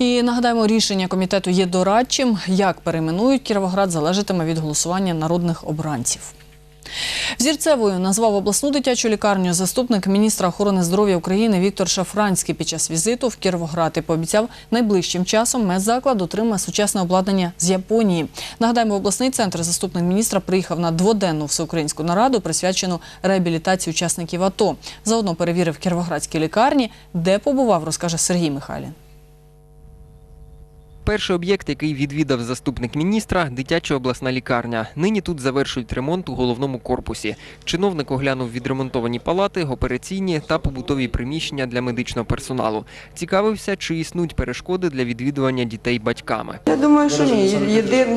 І нагадаємо, рішення комітету є дорадчим. Як перейменують Кіровоград, залежатиме від голосування народних обранців. Зірцевою назвав обласну дитячу лікарню заступник міністра охорони здоров'я України Віктор Шафранський під час візиту в Кіровоград і пообіцяв найближчим часом медзаклад отримає сучасне обладнання з Японії. Нагадаємо, обласний центр заступник міністра приїхав на дводенну всеукраїнську нараду, присвячену реабілітації учасників АТО. Заодно перевірив кіровоградські лікарні, де побував, розкаже Сергій Михайлін. Перший об'єкт, який відвідав заступник міністра – дитяча обласна лікарня. Нині тут завершують ремонт у головному корпусі. Чиновник оглянув відремонтовані палати, операційні та побутові приміщення для медичного персоналу. Цікавився, чи існують перешкоди для відвідування дітей батьками. Я думаю, що ні.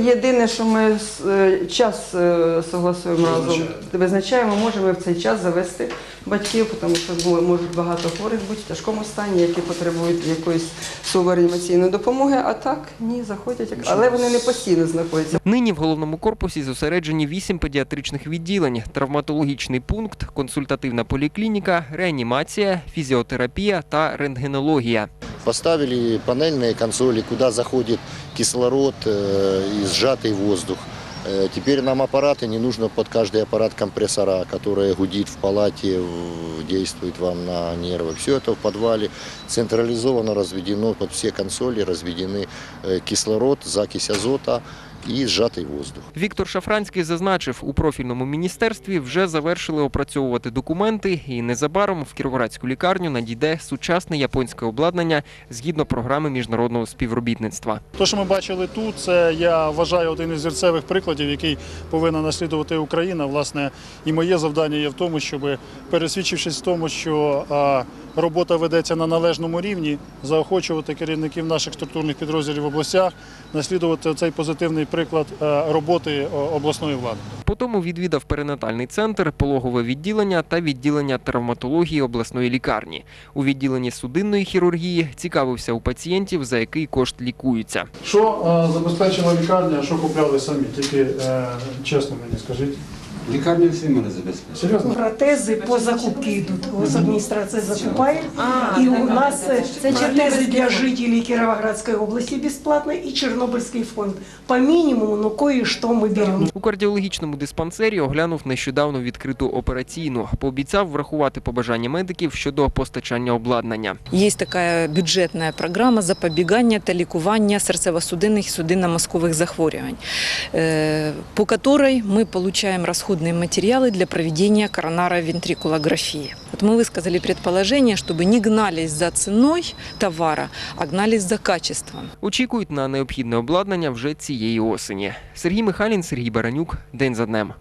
Єдине, що ми е, час е, согласуємо разом, визначаємо, можемо в цей час завести батьків, тому що бу- можуть багато хворих бути в тяжкому стані, які потребують якоїсь суверенімаційної допомоги. А так ні, заходять, як- але вони не постійно знаходяться. Нині в головному корпусі зосереджені вісім педіатричних відділень, травматологічний пункт, консультативна поліклініка, реанімація, фізіотерапія та рентгенологія. Поставили панельные консоли, куда заходит кислород э, и сжатый воздух. Э, Теперь нам аппараты, не нужно под каждый аппарат компрессора, который гудит в палате, в- действует вам на нервы. Все это в подвале централизованно разведено, под все консоли разведены э, кислород, закись азота и сжатый воздух. Віктор Шафранський зазначив, у профільному міністерстві вже завершили опрацьовувати документи, і незабаром в Кіровоградську лікарню надійде сучасне японське обладнання згідно програми міжнародного співробітництва. Те, що ми бачили тут, це я вважаю один із зірцевих прикладів, який повинна наслідувати Україна. Власне, і моє завдання є в тому, щоб пересвідчившись в тому, що робота ведеться на належному рівні, заохочувати керівників наших структурних підрозділів в областях, наслідувати цей позитивний приклад роботи обласної влади. Потім відвідав перинатальний центр, пологове відділення та відділення травматології обласної лікарні. У відділенні судинної хірургії цікавився у пацієнтів, за який кошт лікуються. Що е, забезпечила лікарня, що купляли самі? Тільки е, чесно мені скажіть. Лікарня всі мене забезпечує. Серйозно? Протези по закупке идут. Госадминистрация закупает. и у нас э, протезы для жителей Кировоградской области бесплатно и Чернобыльский фонд. По минимуму, но кое-что мы берем. У кардіологічному диспансері оглянув нещодавно відкриту операційну. Пообіцяв врахувати побажання медиків щодо постачання обладнання. Есть такая бюджетная програма запобігання та лікування серцево-судинних і судинно-мозкових захворювань, э, по которой мы получаем расходные материалы для проведения коронаровентрикулографии. Вот мы высказали предположение, чтобы не гнались за ценой товара, а гнались за качеством. Очікують на необхідне обладнання вже цієї осені. Сергій Михайлін, Сергій Баранюк. День за днем.